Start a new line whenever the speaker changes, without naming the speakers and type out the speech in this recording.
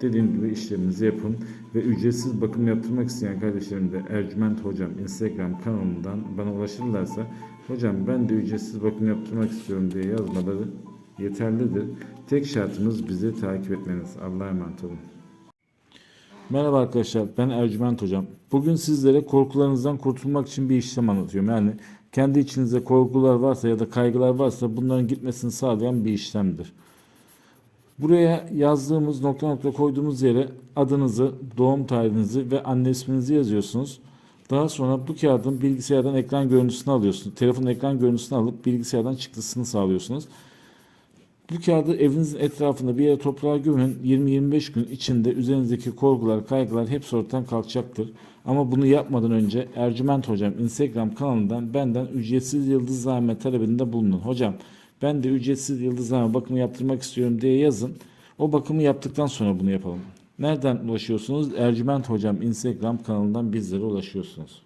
Dediğim gibi işleminizi yapın ve ücretsiz bakım yaptırmak isteyen kardeşlerim de Ercüment Hocam Instagram kanalından bana ulaşırlarsa hocam ben de ücretsiz bakım yaptırmak istiyorum diye yazmaları yeterlidir. Tek şartımız bizi takip etmeniz. Allah'a emanet olun. Merhaba arkadaşlar ben Ercüment Hocam. Bugün sizlere korkularınızdan kurtulmak için bir işlem anlatıyorum. Yani kendi içinizde korkular varsa ya da kaygılar varsa bunların gitmesini sağlayan bir işlemdir. Buraya yazdığımız nokta nokta koyduğumuz yere adınızı, doğum tarihinizi ve anne isminizi yazıyorsunuz. Daha sonra bu kağıdın bilgisayardan ekran görüntüsünü alıyorsunuz. Telefonun ekran görüntüsünü alıp bilgisayardan çıktısını sağlıyorsunuz. Bu kağıdı evinizin etrafında bir yere toprağa gömün. 20-25 gün içinde üzerinizdeki korkular, kaygılar hepsi ortadan kalkacaktır. Ama bunu yapmadan önce Ercüment Hocam Instagram kanalından benden ücretsiz yıldız zahmet talebinde bulunun. Hocam ben de ücretsiz yıldız zahmet bakımı yaptırmak istiyorum diye yazın. O bakımı yaptıktan sonra bunu yapalım. Nereden ulaşıyorsunuz? Ercüment Hocam Instagram kanalından bizlere ulaşıyorsunuz.